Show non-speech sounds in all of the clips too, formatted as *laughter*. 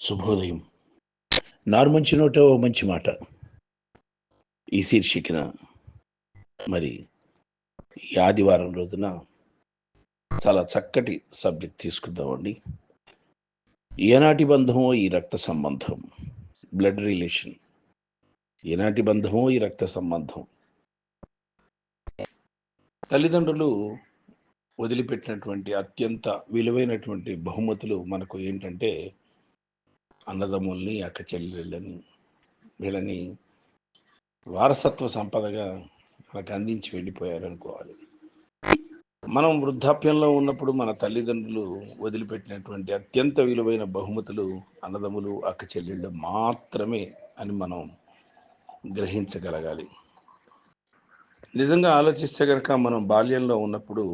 శుభోదయం. నారు మంచి నోట ఓ మంచి మాట. ఈ శీర్షికన మరి ఈ ఆదివారం రోజున చాలా చక్కటి సబ్జెక్ట్ తీసుకుందామండి. ఏనాటి బంధమో ఈ రక్త సంబంధం. Blood relation. ఏనాటి బంధమో ఈ రక్త సంబంధం. తల్లిదండ్రులు వదిలిపెట్టినటువంటి అత్యంత విలువైనటువంటి బహుమతులు మనకు ఏంటంటే అన్నదమ్ముల్ని అక్క చెల్లెళ్ళని వీళ్ళని వారసత్వ సంపదగా మనకు అందించి వెళ్ళిపోయారనుకోవాలి. మనం వృద్ధాప్యంలో ఉన్నప్పుడు మన తల్లిదండ్రులు వదిలిపెట్టినటువంటి అత్యంత విలువైన బహుమతులు అన్నదమ్ములు అక్క చెల్లెళ్ళు మాత్రమే అని మనం గ్రహించగలగాలి. నిజంగా ఆలోచిస్తే కనుక మనం బాల్యంలో ఉన్నప్పుడు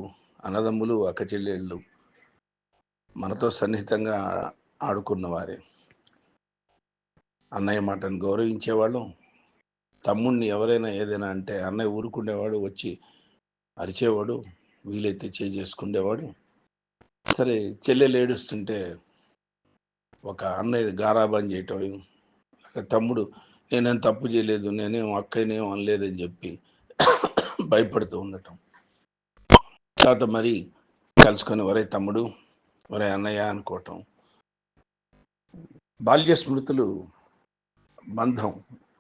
అన్నదమ్ములు అక్క చెల్లెళ్ళు మనతో సన్నిహితంగా ఆడుకున్నవారే. అన్నయ్య మాటను గౌరవించేవాళ్ళం. తమ్ముడిని ఎవరైనా ఏదైనా అంటే అన్నయ్య ఊరుకుండేవాడు వచ్చి అరిచేవాడు వీలైతే చేయి చేసుకునేవాడు సరే చెల్లెలు ఏడుస్తుంటే ఒక అన్నయ్య గారాబం చేయటం తమ్ముడు నేనేం తప్పు చేయలేదు నేనేం అక్కనేం అనలేదని చెప్పి భయపడుతూ ఉండటం. తర్వాత మరి కలుసుకొని ఒరే తమ్ముడు ఒరే అన్నయ్య అనుకోవటం. బాల్య స్మృతులు బంధం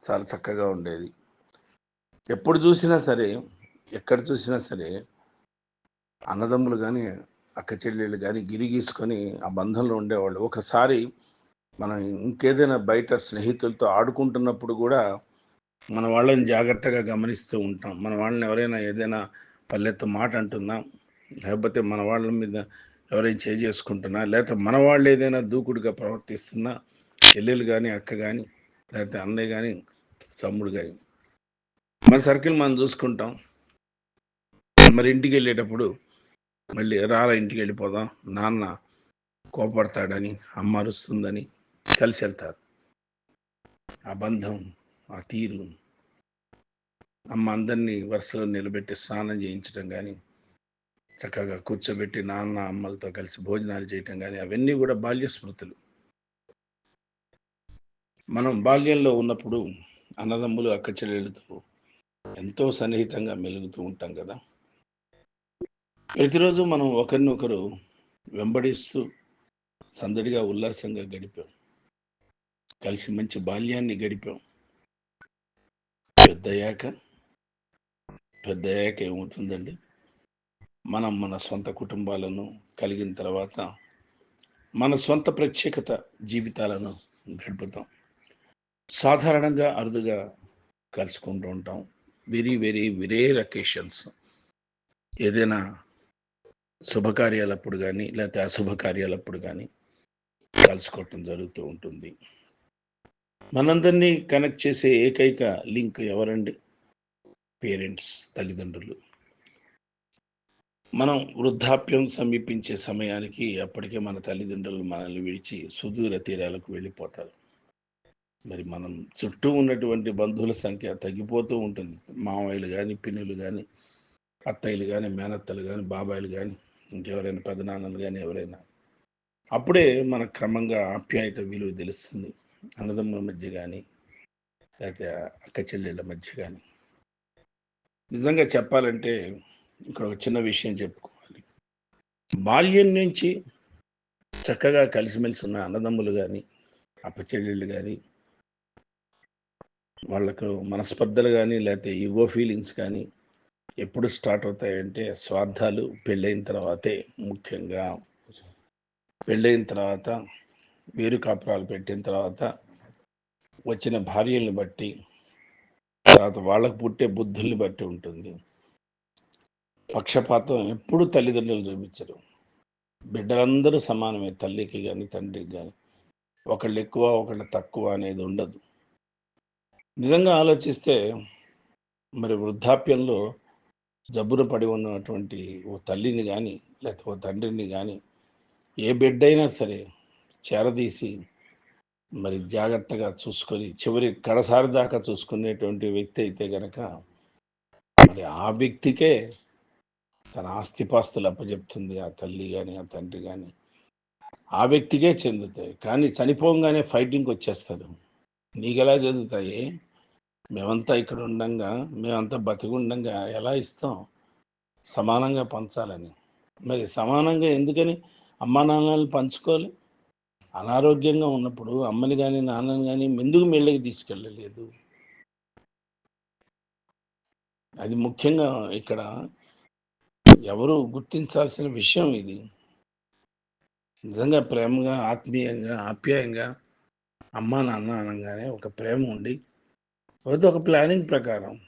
చాలా చక్కగా ఉండేది. ఎప్పుడు చూసినా సరే ఎక్కడ చూసినా సరే అన్నదమ్ములు కానీ అక్క చెల్లెళ్ళు కానీ గిరిగీసుకొని ఆ బంధంలో ఉండేవాళ్ళు. ఒకసారి మనం ఇంకేదైనా బయట స్నేహితులతో ఆడుకుంటున్నప్పుడు కూడా మన వాళ్ళని జాగ్రత్తగా గమనిస్తూ ఉంటాం. మన వాళ్ళని ఎవరైనా ఏదైనా పల్లెత్తు మాట అంటున్నా లేకపోతే మన వాళ్ళ మీద ఎవరైనా చేసుకుంటున్నా లేకపోతే మన వాళ్ళు ఏదైనా దూకుడుగా ప్రవర్తిస్తున్నా చెల్లెలు కానీ అక్క కానీ లేకపోతే అన్నయ్య కానీ తమ్ముడు కానీ మన సర్కిల్ మనం చూసుకుంటాం. మరి ఇంటికి వెళ్ళేటప్పుడు మళ్ళీ రారా ఇంటికి వెళ్ళిపోదాం నాన్న కోపడతాడని అమ్మ అరుస్తుందని కలిసి వెళ్తారు. ఆ బంధం ఆ తీరు అమ్మ అందరినీ వరుసలో నిలబెట్టి స్నానం చేయించడం కానీ చక్కగా కూర్చోబెట్టి నాన్న అమ్మలతో కలిసి భోజనాలు చేయటం కానీ అవన్నీ కూడా బాల్య స్మృతులు మనం బాల్యంలో ఉన్నప్పుడు అన్నదమ్ములు అక్క చెల్లెళ్ళతో ఎంతో సన్నిహితంగా మెలుగుతూ ఉంటాం కదా. ప్రతిరోజు మనం ఒకరినొకరు వెంబడిస్తూ సందడిగా ఉల్లాసంగా గడిపాం. కలిసి మంచి బాల్యాన్ని గడిపాం. పెద్దయ్యాక పెద్దయ్యాక ఏమవుతుందండి? మనం మన సొంత కుటుంబాలను కలిగిన తర్వాత మన సొంత ప్రత్యేకత జీవితాలను గడుపుతాం. సాధారణంగా అరుదుగా కలుసుకుంటూ ఉంటాం. వెరీ వెరీ వెరేర్ అకేషన్స్ ఏదైనా శుభకార్యాలప్పుడు కానీ లేకపోతే అశుభకార్యాలప్పుడు కానీ కలుసుకోవటం జరుగుతూ ఉంటుంది. మనందరినీ కనెక్ట్ చేసే ఏకైక లింక్ ఎవరండి? పేరెంట్స్ తల్లిదండ్రులు. మనం వృద్ధాప్యం సమీపించే సమయానికి అప్పటికే మన తల్లిదండ్రులు మనల్ని విడిచి సుదూర తీరాలకు వెళ్ళిపోతారు. మరి మనం చుట్టూ ఉన్నటువంటి బంధువుల సంఖ్య తగ్గిపోతూ ఉంటుంది. మామయ్యలు కానీ పిన్నులు కానీ అత్తయ్యలు కానీ మేనత్తలు కానీ బాబాయిలు కానీ ఇంకెవరైనా పెదనాన్నలు కానీ ఎవరైనా. అప్పుడే మన క్రమంగా ఆప్యాయత విలువ తెలుస్తుంది. అన్నదమ్ముల మధ్య కానీ లేకపోతే అక్క చెల్లెళ్ళ మధ్య కానీ నిజంగా చెప్పాలంటే ఇక్కడ ఒక చిన్న విషయం చెప్పుకోవాలి. బాల్యం నుంచి చక్కగా కలిసిమెలిసి ఉన్న అన్నదమ్ములు కానీ అప్పచెల్లెళ్ళు కానీ వాళ్ళకు మనస్పర్ధలు కానీ లేకపోతే ఈగో ఫీలింగ్స్ కానీ ఎప్పుడు స్టార్ట్ అవుతాయంటే స్వార్థాలు పెళ్ళైన తర్వాతే ముఖ్యంగా. పెళ్ళైన తర్వాత వేరు కాపురాలు పెట్టిన తర్వాత వచ్చిన భార్యల్ని బట్టి తర్వాత వాళ్ళకు పుట్టే బుద్ధుల్ని బట్టి ఉంటుంది. పక్షపాతం ఎప్పుడు తల్లిదండ్రులు చూపించరు. బిడ్డలందరూ సమానమే తల్లికి కానీ తండ్రికి కానీ ఒకళ్ళు ఎక్కువ ఒకళ్ళు తక్కువ అనేది ఉండదు. నిజంగా ఆలోచిస్తే మరి వృద్ధాప్యంలో జబ్బున పడి ఉన్నటువంటి ఓ తల్లిని కానీ లేకపోతే ఓ తండ్రిని కానీ ఏ బిడ్డైనా సరే చేరదీసి మరి జాగ్రత్తగా చూసుకొని చివరి కడసారి దాకా చూసుకునేటువంటి వ్యక్తి అయితే గనక మరి ఆ వ్యక్తికే తన ఆస్తిపాస్తులు అప్పచెప్తుంది ఆ తల్లి కానీ ఆ తండ్రి కానీ ఆ వ్యక్తికే చెందుతాయి. కానీ చనిపోగానే ఫైటింగ్కి వచ్చేస్తారు. నీకు ఎలా చెందుతాయి? మేమంతా ఇక్కడ ఉండంగా మేమంతా బతికి ఎలా ఇస్తాం? సమానంగా పంచాలని. మరి సమానంగా ఎందుకని? అమ్మా నాన్నలు పంచుకోవాలి. అనారోగ్యంగా ఉన్నప్పుడు అమ్మని కానీ నాన్నని కానీ ఎందుకు మెళ్ళకి తీసుకెళ్ళలేదు? అది ముఖ్యంగా ఇక్కడ ఎవరు గుర్తించాల్సిన విషయం ఇది. నిజంగా ప్రేమగా ఆత్మీయంగా ఆప్యాయంగా అమ్మా నాన్న అనగానే ఒక ప్రేమ ఉండి అది ఒక ప్లానింగ్ ప్రకారం.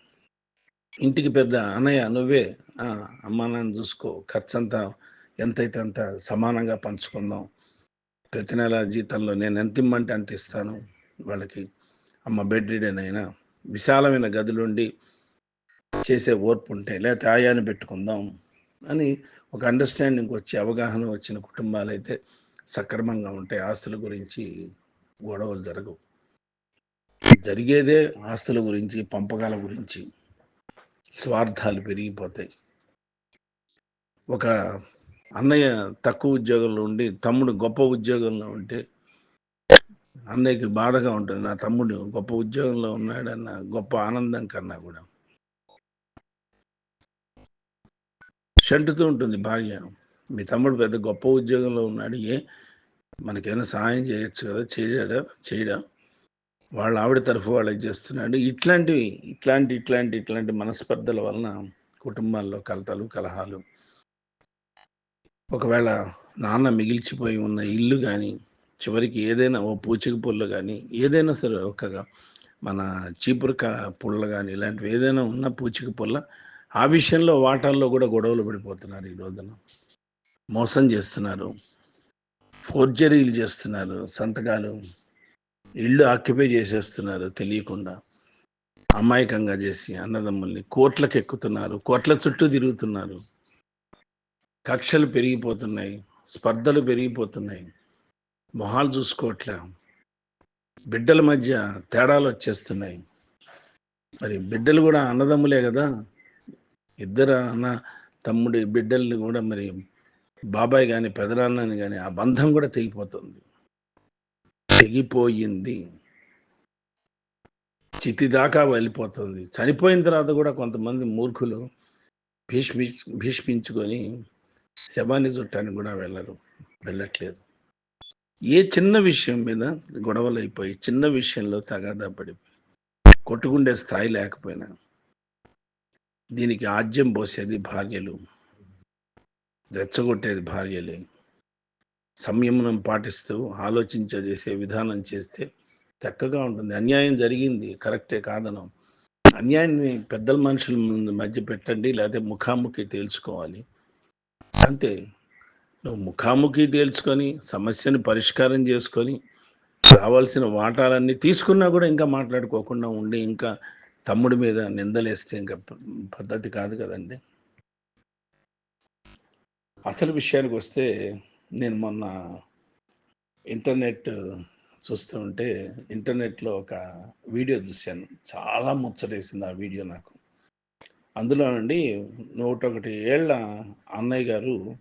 ఇంటికి పెద్ద అన్నయ్య నువ్వే ఆ, నాన్న చూసుకో. ఖర్చు అంతా ఎంతైతే అంత సమానంగా పంచుకుందాం. ప్రతి నెల జీతంలో నేను ఎంత ఇమ్మంటే అంత ఇస్తాను. వాళ్ళకి అమ్మ బెడ్ అయినా విశాలమైన గదిలోండి చేసే ఓర్పు ఉంటే లేకపోతే ఆయాన్ని పెట్టుకుందాం అని ఒక అండర్స్టాండింగ్ వచ్చి అవగాహన వచ్చిన కుటుంబాలు అయితే సక్రమంగా ఉంటాయి ఆస్తుల గురించి గొడవలు జరగవు. జరిగేదే ఆస్తుల గురించి పంపకాల గురించి స్వార్థాలు పెరిగిపోతాయి. ఒక అన్నయ్య తక్కువ ఉద్యోగంలో ఉండి తమ్ముడు గొప్ప ఉద్యోగంలో ఉంటే అన్నయ్యకి బాధగా ఉంటుంది. నా తమ్ముడు గొప్ప ఉద్యోగంలో ఉన్నాడన్న గొప్ప ఆనందం కన్నా కూడా. షంటుతూ ఉంటుంది భార్య. మీ తమ్ముడు పెద్ద గొప్ప ఉద్యోగంలో ఉన్నాడు. ఏ? మనకేమైనా సహాయం చేయొచ్చు కదా? చేయడా? చేయడా? వాళ్ళ ఆవిడ తరఫు వాళ్ళకి చేస్తున్నాడు ఇట్లాంటివి ఇట్లాంటి ఇట్లాంటి ఇట్లాంటి మనస్పర్ధల వలన కుటుంబాల్లో కలతలు కలహాలు ఒకవేళ నాన్న మిగిల్చిపోయి ఉన్న ఇల్లు కానీ చివరికి ఏదైనా ఓ పూచిక పుల్ల కానీ ఏదైనా సరే ఒక మన చీపురు క పుల్ల కానీ ఇలాంటివి ఏదైనా ఉన్న పూచిక పుల్ల ఆ విషయంలో వాటాల్లో కూడా గొడవలు పడిపోతున్నారు ఈ రోజున. మోసం చేస్తున్నారు. ఫోర్జరీలు చేస్తున్నారు. సంతకాలు ఇల్లు ఆక్యుపై చేసేస్తున్నారు తెలియకుండా. అమాయకంగా చేసి అన్నదమ్ముల్ని కోట్లకు ఎక్కుతున్నారు కోట్ల చుట్టూ తిరుగుతున్నారు. కక్షలు పెరిగిపోతున్నాయి. స్పర్ధలు పెరిగిపోతున్నాయి. మొహాలు చూసుకోవట్లే బిడ్డల మధ్య తేడాలు వచ్చేస్తున్నాయి. మరి బిడ్డలు కూడా అన్నదమ్ములే కదా. ఇద్దరు అన్న తమ్ముడి బిడ్డల్ని కూడా మరి బాబాయ్ కానీ పెదనాన్నని కానీ ఆ బంధం కూడా తెగిపోతుంది. తెగిపోయింది. చితి దాకా వెళ్ళిపోతుంది. చనిపోయిన తర్వాత కూడా కొంతమంది మూర్ఖులు భీష్మి భీష్మించుకొని శవాన్ని చుట్టానికి కూడా వెళ్ళరు వెళ్ళట్లేదు. ఏ చిన్న విషయం మీద గొడవలు అయిపోయి చిన్న విషయంలో తగాదా పడిపోయి కొట్టుకుండే స్థాయి లేకపోయినా దీనికి ఆజ్యం పోసేది భార్యలు రెచ్చగొట్టేది భార్యలే. సంయమనం పాటిస్తూ ఆలోచించజేసే విధానం చేస్తే చక్కగా ఉంటుంది. అన్యాయం జరిగింది. కరెక్టే కాదనం. అన్యాయాన్ని పెద్దల మనుషుల ముందు మధ్య పెట్టండి లేకపోతే ముఖాముఖి తేల్చుకోవాలి. అంతే. నువ్వు ముఖాముఖి తేల్చుకొని సమస్యని పరిష్కారం చేసుకొని రావాల్సిన వాటాలన్నీ తీసుకున్నా కూడా ఇంకా మాట్లాడుకోకుండా ఉండి ఇంకా తమ్ముడి మీద నిందలేస్తే ఇంకా పద్ధతి కాదు కదండి. అసలు విషయానికి వస్తే నేను మొన్న ఇంటర్నెట్ చూస్తూ ఉంటే ఇంటర్నెట్లో ఒక వీడియో చూశాను. చాలా ముచ్చటేసింది ఆ వీడియో నాకు. అందులో నుండి నూట ఒకటి ఏళ్ళ అన్నయ్య గారు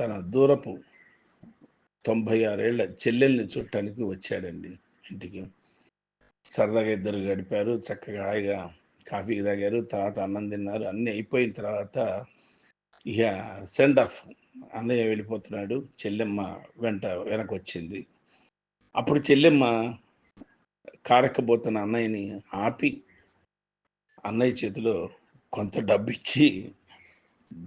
తన దూరపు తొంభై ఆరేళ్ళ చెల్లెల్ని చూడటానికి వచ్చాడండి ఇంటికి. సరదాగా ఇద్దరు గడిపారు చక్కగా హాయిగా కాఫీ తాగారు తర్వాత అన్నం తిన్నారు అన్నీ అయిపోయిన తర్వాత ఇక సెండ్ ఆఫ్ అన్నయ్య వెళ్ళిపోతున్నాడు. చెల్లెమ్మ వెంట వెనక వచ్చింది అప్పుడు చెల్లెమ్మ కారెక్కబోతున్న అన్నయ్యని ఆపి అన్నయ్య చేతిలో కొంత డబ్బు ఇచ్చి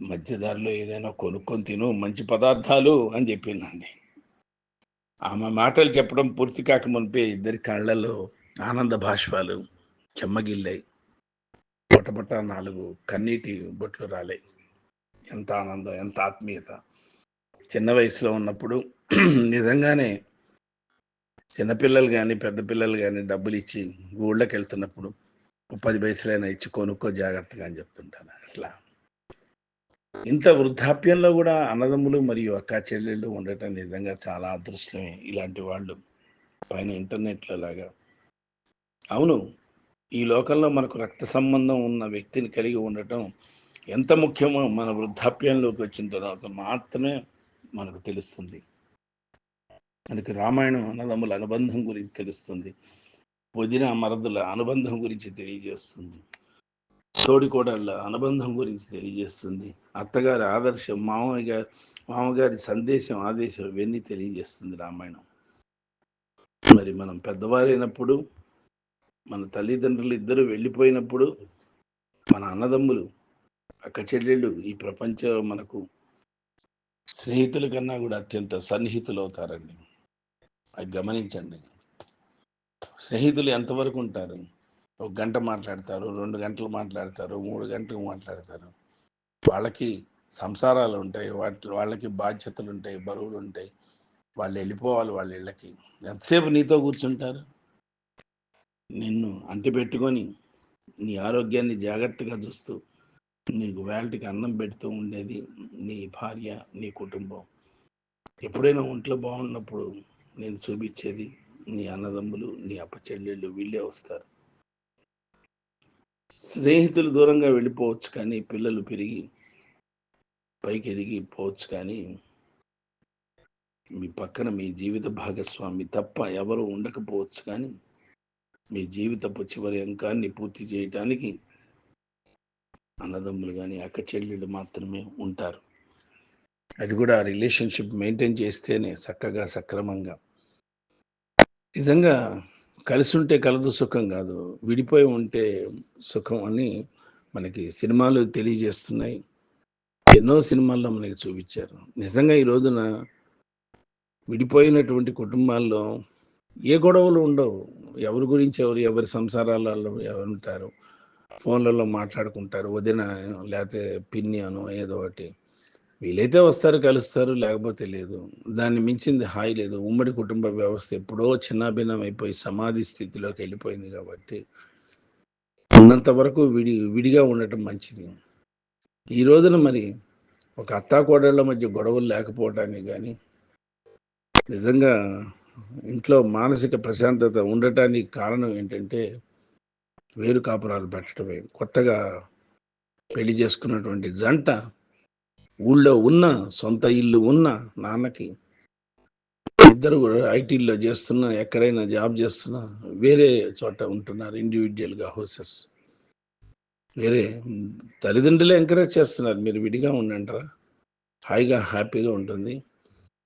మధ్యదారిలో ఏదైనా కొనుక్కొని తిను మంచి పదార్థాలు అని చెప్పిందండి ఆమె మాటలు చెప్పడం పూర్తి కాక మునిపే ఇద్దరి కళ్ళల్లో ఆనంద భాష్పాలు చెమ్మగిల్లాయి. పొటపట నాలుగు కన్నీటి బొట్లు రాలాయి. ఎంత ఆనందం ఎంత ఆత్మీయత. చిన్న వయసులో ఉన్నప్పుడు *clears throat* నిజంగానే చిన్నపిల్లలు కానీ పెద్ద పిల్లలు కానీ డబ్బులు ఇచ్చి ఊళ్ళోకి వెళ్తున్నప్పుడు పది పైసలైనా ఇచ్చి కొనుక్కో జాగ్రత్తగా అని చెప్తుంటాను. అట్లా. ఇంత వృద్ధాప్యంలో కూడా అన్నదమ్ములు మరియు అక్క చెల్లెళ్ళు ఉండటం నిజంగా చాలా అదృష్టమే ఇలాంటి వాళ్ళు. పైన ఇంటర్నెట్లో లాగా. అవును ఈ లోకంలో మనకు రక్త సంబంధం ఉన్న వ్యక్తిని కలిగి ఉండటం ఎంత ముఖ్యమో మన వృద్ధాప్యంలోకి వచ్చిన తర్వాత మాత్రమే మనకు తెలుస్తుంది. మనకి రామాయణం అన్నదమ్ముల అనుబంధం గురించి తెలుస్తుంది. వదిన మరదుల అనుబంధం గురించి తెలియజేస్తుంది. తోడికోడళ్ళ అనుబంధం గురించి తెలియజేస్తుంది. అత్తగారి ఆదర్శం మామయ్య గారి మామగారి సందేశం ఆదేశం ఇవన్నీ తెలియజేస్తుంది రామాయణం. మరి మనం పెద్దవారైనప్పుడు మన తల్లిదండ్రులు ఇద్దరు వెళ్ళిపోయినప్పుడు మన అన్నదమ్ములు అక్క చెల్లెళ్ళు ఈ ప్రపంచంలో మనకు స్నేహితుల కన్నా కూడా అత్యంత సన్నిహితులు అవుతారండి అది గమనించండి. స్నేహితులు ఎంతవరకు ఉంటారు? ఒక గంట మాట్లాడతారు రెండు గంటలు మాట్లాడతారు మూడు గంటలు మాట్లాడతారు. వాళ్ళకి సంసారాలు ఉంటాయి వాటి వాళ్ళకి బాధ్యతలు ఉంటాయి బరువులు ఉంటాయి. వాళ్ళు వెళ్ళిపోవాలి వాళ్ళ ఇళ్ళకి. ఎంతసేపు నీతో కూర్చుంటారు? నిన్ను అంటిపెట్టుకొని నీ ఆరోగ్యాన్ని జాగ్రత్తగా చూస్తూ నీకు వేళటికి అన్నం పెడుతూ ఉండేది నీ భార్య నీ కుటుంబం. ఎప్పుడైనా ఒంట్లో బాగున్నప్పుడు నేను చూపించేది నీ అన్నదమ్ములు నీ అప్పచెల్లెళ్ళు వీళ్ళే వస్తారు. స్నేహితులు దూరంగా వెళ్ళిపోవచ్చు కానీ పిల్లలు పెరిగి పైకి ఎదిగి పోవచ్చు కానీ మీ పక్కన మీ జీవిత భాగస్వామి తప్ప ఎవరు ఉండకపోవచ్చు కానీ మీ జీవితపు చివరి అంకాన్ని పూర్తి చేయటానికి అన్నదమ్ములు కానీ అక్క చెల్లెళ్ళు మాత్రమే ఉంటారు. అది కూడా రిలేషన్షిప్ మెయింటైన్ చేస్తేనే చక్కగా సక్రమంగా. నిజంగా కలిసి ఉంటే కలదు సుఖం కాదు విడిపోయి ఉంటే సుఖం అని మనకి సినిమాలు తెలియజేస్తున్నాయి. ఎన్నో సినిమాల్లో మనకి చూపించారు. నిజంగా ఈ రోజున విడిపోయినటువంటి కుటుంబాల్లో ఏ గొడవలు ఉండవు. ఎవరి గురించి ఎవరు ఎవరి సంసారాలలో ఎవరు ఉంటారు. ఫోన్లలో మాట్లాడుకుంటారు వదిన లేకపోతే పిన్ని అను ఏదో ఒకటి. వీలైతే వస్తారు కలుస్తారు లేకపోతే లేదు. దాన్ని మించింది హాయి లేదు. ఉమ్మడి కుటుంబ వ్యవస్థ ఎప్పుడో చిన్నాభిన్నం అయిపోయి సమాధి స్థితిలోకి వెళ్ళిపోయింది కాబట్టి ఉన్నంత వరకు విడి విడిగా ఉండటం మంచిది. ఈ రోజున మరి ఒక అత్తాకోడళ్ళ మధ్య గొడవలు లేకపోవటానికి కానీ నిజంగా ఇంట్లో మానసిక ప్రశాంతత ఉండటానికి కారణం ఏంటంటే వేరు కాపురాలు పెట్టడమే. కొత్తగా పెళ్ళి చేసుకున్నటువంటి జంట ఊళ్ళో ఉన్న సొంత ఇల్లు ఉన్న నాన్నకి ఇద్దరు కూడా ఐటీల్లో చేస్తున్నా ఎక్కడైనా జాబ్ చేస్తున్నా వేరే చోట ఉంటున్నారు ఇండివిజువల్గా హౌసెస్. వేరే తల్లిదండ్రులే ఎంకరేజ్ చేస్తున్నారు మీరు విడిగా ఉండంటారా హాయిగా హ్యాపీగా ఉంటుంది.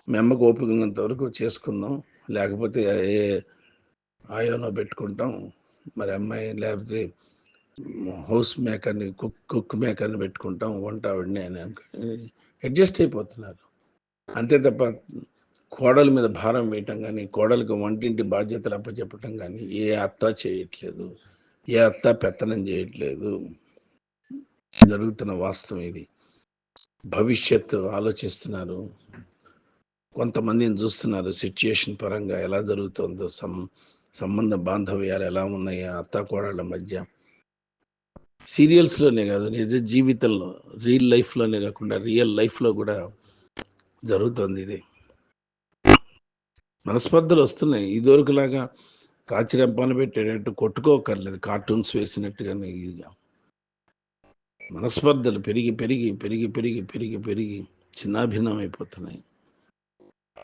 మీ అమ్మకు ఓపిక ఉన్నంత వరకు చేసుకుందాం. లేకపోతే ఏ ఆయోనో పెట్టుకుంటాం. మరి అమ్మాయి లేకపోతే హౌస్ మేకర్ని కుక్ కుక్ మేకర్ని పెట్టుకుంటాం వంట ఆవిడని అని అడ్జస్ట్ అయిపోతున్నారు. అంతే తప్ప కోడల మీద భారం వేయటం కానీ కోడలకు వంటింటి బాధ్యతలు అప్పచెప్పటం కానీ ఏ అత్త చేయట్లేదు ఏ అత్త పెత్తనం చేయట్లేదు. జరుగుతున్న వాస్తవం ఇది. భవిష్యత్తు ఆలోచిస్తున్నారు. కొంతమందిని చూస్తున్నారు. సిచ్యుయేషన్ పరంగా ఎలా జరుగుతుందో సమ్ సంబంధ బాంధవ్యాలు ఎలా ఉన్నాయి అత్త కోడళ్ళ మధ్య? సీరియల్స్లోనే కాదు నిజ జీవితంలో రియల్ లైఫ్లోనే కాకుండా రియల్ లైఫ్లో కూడా జరుగుతుంది ఇది. మనస్పర్ధలు వస్తున్నాయి. ఇదివరకులాగా రాచిరంపాన పెట్టేటట్టు కొట్టుకోకర్లేదు కార్టూన్స్ వేసినట్టుగానే ఇదిగా. మనస్పర్ధలు పెరిగి పెరిగి పెరిగి పెరిగి పెరిగి పెరిగి చిన్నాభిన్నం అయిపోతున్నాయి.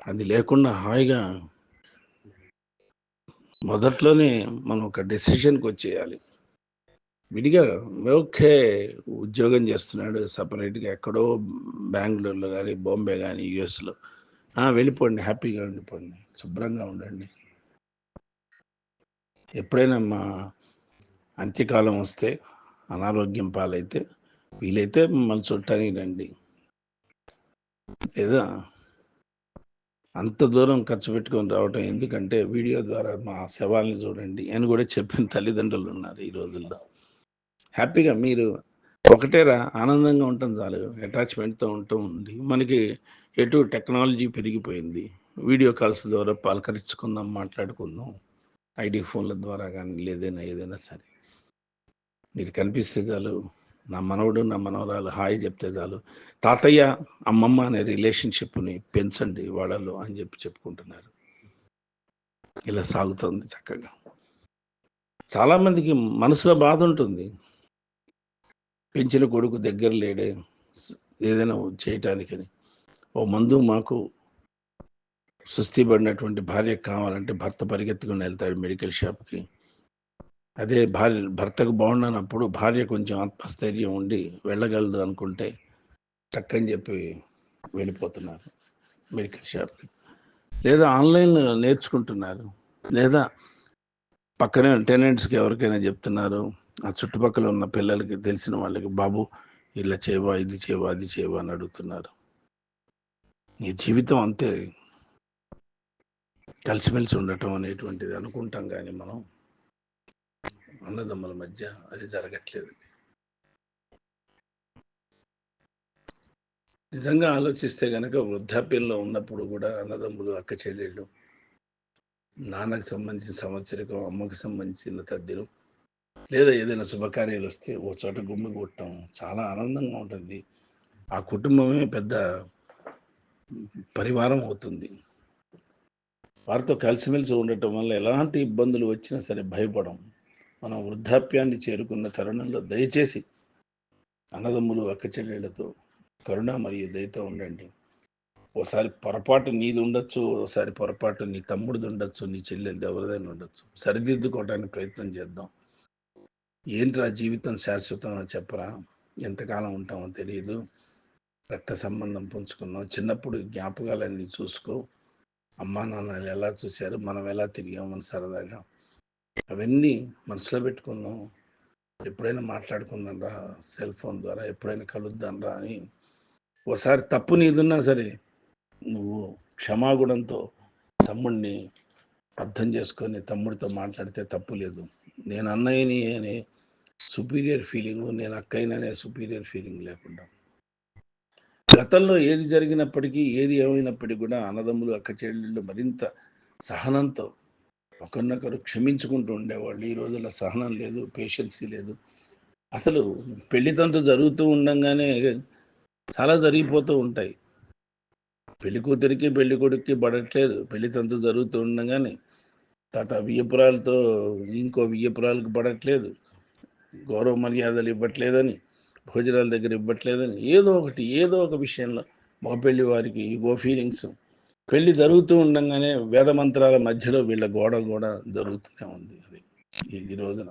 అది లేకుండా హాయిగా మొదట్లోనే మనం ఒక డెసిషన్కి వచ్చేయాలి. విడిగా ఓకే ఉద్యోగం చేస్తున్నాడు సపరేట్గా ఎక్కడో బెంగళూరులో కానీ బాంబే కానీ యుఎస్లో. వెళ్ళిపోండి హ్యాపీగా ఉండిపోండి శుభ్రంగా ఉండండి. ఎప్పుడైనా మా అంత్యకాలం వస్తే అనారోగ్యం పాలైతే వీలైతే మమ్మల్ని చుట్టానికి రండి. లేదా అంత దూరం ఖర్చు పెట్టుకొని రావటం ఎందుకంటే వీడియో ద్వారా మా శవాల్ని చూడండి అని కూడా చెప్పిన తల్లిదండ్రులు ఉన్నారు ఈ రోజుల్లో. హ్యాపీగా మీరు ఒకటేరా ఆనందంగా ఉంటాం చాలు. అటాచ్మెంట్తో ఉంటూ ఉంది. మనకి ఎటు టెక్నాలజీ పెరిగిపోయింది. వీడియో కాల్స్ ద్వారా పలకరించుకుందాం మాట్లాడుకుందాం. ఐడి ఫోన్ల ద్వారా కానీ లేదైనా ఏదైనా సరే. మీరు కనిపిస్తే చాలు. నా మనవడు నా మనవరాలు హాయ్ చెప్తే చాలు. తాతయ్య అమ్మమ్మ అనే రిలేషన్షిప్ని పెంచండి వాళ్ళలో అని చెప్పి చెప్పుకుంటున్నారు. ఇలా సాగుతుంది చక్కగా. చాలామందికి మనసులో బాధ ఉంటుంది. పెంచిన కొడుకు దగ్గర లేడే ఏదైనా చేయటానికని. ఓ మందు మాకు సుస్థిపడినటువంటి భార్య కావాలంటే భర్త పరిగెత్తుకుని వెళ్తాడు మెడికల్ షాప్కి. అదే భార్య భర్తకు బాగుండనప్పుడు భార్య కొంచెం ఆత్మస్థైర్యం ఉండి వెళ్ళగలదు అనుకుంటే చక్కని చెప్పి వెళ్ళిపోతున్నారు మెడికల్ షాప్కి. లేదా ఆన్లైన్ నేర్చుకుంటున్నారు. లేదా పక్కనే టెనెంట్స్కి ఎవరికైనా చెప్తున్నారు ఆ చుట్టుపక్కల ఉన్న పిల్లలకి తెలిసిన వాళ్ళకి బాబు ఇలా చేయవా ఇది చేయవా అది చేయవా అని అడుగుతున్నారు. ఈ జీవితం అంతే. కలిసిమెలిసి ఉండటం అనేటువంటిది అనుకుంటాం కానీ మనం. అన్నదమ్ముల మధ్య అది జరగట్లేదు. నిజంగా ఆలోచిస్తే కనుక వృద్ధాప్యంలో ఉన్నప్పుడు కూడా అన్నదమ్ములు అక్క చెల్లెళ్ళు నాన్నకు సంబంధించిన సంవత్సరికం అమ్మకు సంబంధించిన తద్దిలు లేదా ఏదైనా శుభకార్యాలు వస్తే ఓ చోట గుమ్మి కొట్టడం చాలా ఆనందంగా ఉంటుంది. ఆ కుటుంబమే పెద్ద పరివారం అవుతుంది. వారితో కలిసిమెలిసి ఉండటం వల్ల ఎలాంటి ఇబ్బందులు వచ్చినా సరే భయపడం మనం వృద్ధాప్యాన్ని చేరుకున్న తరుణంలో దయచేసి అన్నదమ్ములు అక్కచెల్లెళ్ళతో కరుణ మరియు దయతో ఉండండి. ఓసారి పొరపాటు నీది ఉండొచ్చు ఓసారి పొరపాటు నీ తమ్ముడిది ఉండొచ్చు నీ చెల్లెది ఎవరిదైనా ఉండొచ్చు. సరిదిద్దుకోవడానికి ప్రయత్నం చేద్దాం. ఏంట్రా జీవితం శాశ్వతం అని చెప్పరా? ఎంతకాలం ఉంటామో తెలియదు రక్త సంబంధం పుంజుకున్నాం. చిన్నప్పుడు జ్ఞాపకాలన్నీ చూసుకో. అమ్మా నాన్నలు ఎలా చూశారు? మనం ఎలా తిరిగామని మన సరదాగా. అవన్నీ మనసులో పెట్టుకుందాం. ఎప్పుడైనా మాట్లాడుకుందాం రా సెల్ ఫోన్ ద్వారా ఎప్పుడైనా కలుద్దాం రా అని. ఒకసారి తప్పు నీదున్నా సరే నువ్వు క్షమాగుణంతో తమ్ముడిని అర్థం చేసుకొని తమ్ముడితో మాట్లాడితే తప్పు లేదు. నేను అన్నయ్యని అనే సుపీరియర్ ఫీలింగ్ నేను అక్కయ్యననే సుపీరియర్ ఫీలింగ్ లేకుండా. గతంలో ఏది జరిగినప్పటికీ ఏది ఏమైనప్పటికీ కూడా అన్నదమ్ములు అక్క చెల్లెళ్ళు మరింత సహనంతో ఒకరినొకరు క్షమించుకుంటూ ఉండేవాళ్ళు. ఈ రోజుల్లో సహనం లేదు పేషెన్సీ లేదు. అసలు పెళ్ళి తంతు జరుగుతూ ఉండగానే చాలా జరిగిపోతూ ఉంటాయి. పెళ్ళి కూతురికి పెళ్ళి కొడుక్కి పడట్లేదు. పెళ్ళి తంతు జరుగుతూ ఉండగానే తాత వియ్యపురాలతో ఇంకో వియ్యపురాలకు పడట్లేదు. గౌరవ మర్యాదలు ఇవ్వట్లేదని భోజనాల దగ్గర ఇవ్వట్లేదని ఏదో ఒకటి ఏదో ఒక విషయంలో మగపెళ్ళి వారికి ఈగో ఫీలింగ్స్ పెళ్ళి జరుగుతూ ఉండగానే వేద మంత్రాల మధ్యలో వీళ్ళ గోడ కూడా జరుగుతూనే ఉంది అది. ఈ- రోజున.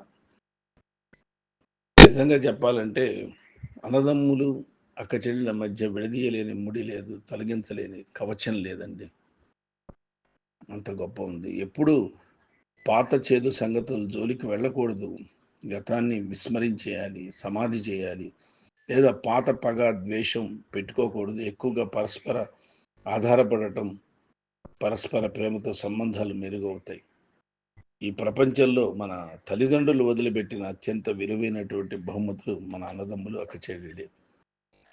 నిజంగా చెప్పాలంటే అన్నదమ్ములు అక్క చెల్లెల మధ్య విడదీయలేని ముడి లేదు తొలగించలేని కవచం లేదండి. అంత గొప్ప ఉంది. ఎప్పుడు పాత చేదు సంగతులు జోలికి వెళ్ళకూడదు. గతాన్ని విస్మరించేయాలి సమాధి చేయాలి. లేదా పాత పగ ద్వేషం పెట్టుకోకూడదు. ఎక్కువగా పరస్పర ఆధారపడటం పరస్పర ప్రేమతో సంబంధాలు మెరుగవుతాయి. ఈ ప్రపంచంలో మన తల్లిదండ్రులు వదిలిపెట్టిన అత్యంత విలువైనటువంటి బహుమతులు మన అన్నదమ్ములు అక్క చెల్లెలే.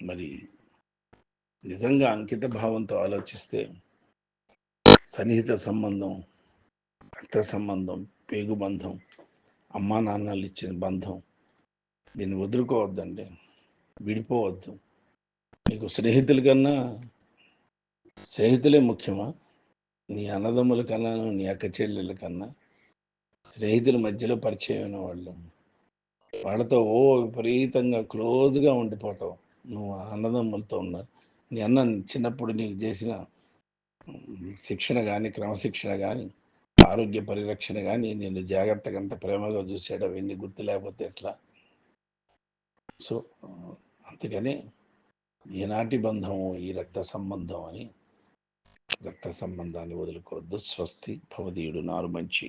మరి నిజంగా అంకిత భావంతో ఆలోచిస్తే సన్నిహిత సంబంధం రక్త సంబంధం పేగు బంధం అమ్మా నాన్నలు ఇచ్చిన బంధం దీన్ని వదులుకోవద్దండి. విడిపోవద్దు. నీకు స్నేహితుల కన్నా స్నేహితులే ముఖ్యమా? నీ అన్నదమ్ముల కన్నాను నీ అక్క చెల్లెల కన్నా స్నేహితుల మధ్యలో పరిచయమైన వాళ్ళు. వాళ్ళతో ఓ విపరీతంగా క్లోజ్గా ఉండిపోతావు. నువ్వు అన్నదమ్ములతో ఉన్నా నీ అన్న చిన్నప్పుడు నీకు చేసిన శిక్షణ కానీ క్రమశిక్షణ కానీ ఆరోగ్య పరిరక్షణ కానీ నేను జాగ్రత్తగా అంత ప్రేమగా చూసాడు అవన్నీ గుర్తు లేకపోతే ఎట్లా? సో ఆ, అందుకని ఈనాటి బంధము ఈ రక్త సంబంధం అని రక్త సంబంధాన్ని వదులుకోవద్దు. స్వస్తి భవదీయుడు నారు మంచి